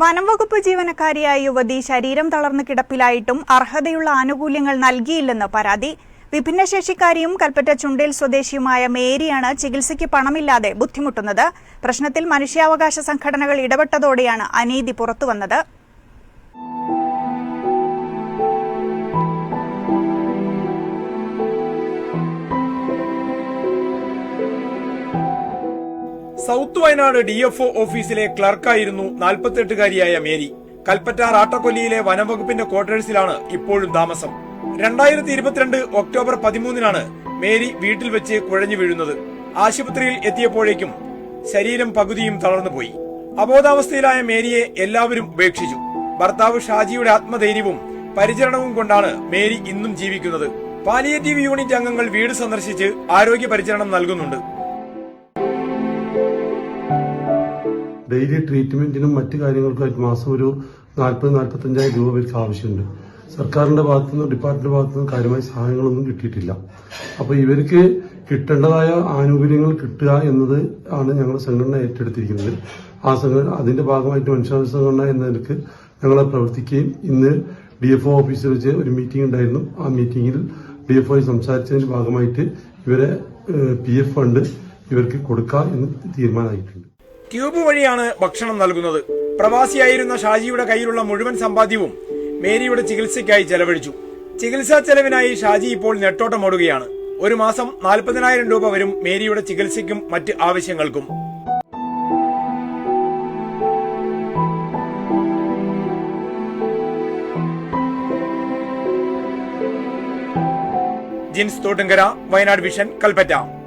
വനംവകുപ്പ് ജീവനക്കാരിയായ യുവതി ശരീരം തളർന്ന് കിടപ്പിലായിട്ടും അർഹതയുള്ള ആനുകൂല്യങ്ങൾ നൽകിയില്ലെന്ന് പരാതി. വിഭിന്നശേഷിക്കാരിയും കൽപ്പറ്റ ചുണ്ടേൽ സ്വദേശിയുമായ മേരിയാണ് ചികിത്സയ്ക്ക് പണമില്ലാതെ ബുദ്ധിമുട്ടുന്നത്. പ്രശ്നത്തിൽ മനുഷ്യാവകാശ സംഘടനകൾ ഇടപെട്ടതോടെയാണ് അനീതി പുറത്തുവന്നത്. South Wayanad D F O ഓഫീസിലെ ക്ലർക്കായിരുന്നു നാൽപ്പത്തെട്ടുകാരിയായ മേരി. കൽപ്പറ്റ റാട്ടക്കൊല്ലിയിലെ വനംവകുപ്പിന്റെ ക്വാർട്ടേഴ്സിലാണ് ഇപ്പോഴും താമസം. രണ്ടായിരത്തി ഇരുപത്തിരണ്ട് ഒക്ടോബർ പതിമൂന്നിനാണ് മേരി വീട്ടിൽ വെച്ച് കുഴഞ്ഞു വീഴുന്നത്. ആശുപത്രിയിൽ എത്തിയപ്പോഴേക്കും ശരീരം പകുതിയും തളർന്നുപോയി. അബോധാവസ്ഥയിലായ മേരിയെ എല്ലാവരും ഉപേക്ഷിച്ചു. ഭർത്താവ് ഷാജിയുടെ ആത്മധൈര്യവും പരിചരണവും കൊണ്ടാണ് മേരി ഇന്നും ജീവിക്കുന്നത്. പാലിയേറ്റീവ് യൂണിറ്റ് അംഗങ്ങൾ വീട് സന്ദർശിച്ച് ആരോഗ്യ പരിചരണം നൽകുന്നുണ്ട്. ഡെയിലി ട്രീറ്റ്മെന്റിനും മറ്റു കാര്യങ്ങൾക്കുമായിട്ട് മാസം ഒരു നാൽപ്പത് നാൽപ്പത്തഞ്ചായിരം രൂപ ഇവർക്ക് ആവശ്യമുണ്ട്. സർക്കാരിന്റെ ഭാഗത്തുനിന്നും ഡിപ്പാർട്ട്മെന്റ് ഭാഗത്തുനിന്നും കാര്യമായ സഹായങ്ങളൊന്നും കിട്ടിയിട്ടില്ല. അപ്പോൾ ഇവർക്ക് കിട്ടേണ്ടതായ ആനുകൂല്യങ്ങൾ കിട്ടുക എന്നത് ആണ് ഞങ്ങളുടെ സംഘടന ഏറ്റെടുത്തിരിക്കുന്നത്. ആ സംഘടന അതിന്റെ ഭാഗമായിട്ട് മനുഷ്യാവകാശ സംഘടന എന്ന നിലയ്ക്ക് ഞങ്ങളെ പ്രവർത്തിക്കുകയും ഇന്ന് ഡി എഫ് ഒ ഓഫീസിൽ വെച്ച് ഒരു മീറ്റിംഗ് ഉണ്ടായിരുന്നു. ആ മീറ്റിംഗിൽ ഡി എഫ് ഒ സംസാരിച്ചതിന്റെ ഭാഗമായിട്ട് ഇവരെ പി എഫ് ഫണ്ട് ഇവർക്ക് കൊടുക്കാം എന്ന് തീരുമാനമായിട്ടുണ്ട്. ട്യൂബ് വഴിയാണ് ഭക്ഷണം നൽകുന്നത്. പ്രവാസിയായിരുന്ന ഷാജിയുടെ കയ്യിലുള്ള മുഴുവൻ സമ്പാദ്യവും മേരിയുടെ ചികിത്സയ്ക്കായി ചെലവഴിച്ചു. ചികിത്സാ ചെലവിനായി ഷാജി ഇപ്പോൾ നെട്ടോട്ടമോടുകയാണ്. ഒരു മാസം നാൽപ്പതിനായിരം രൂപ വരും മേരിയുടെ ചികിത്സയ്ക്കും മറ്റ് ആവശ്യങ്ങൾക്കും. ജിൻസ് തോട്ടുങ്കര വയനാട് വിഷൻ കൽപ്പറ്റ.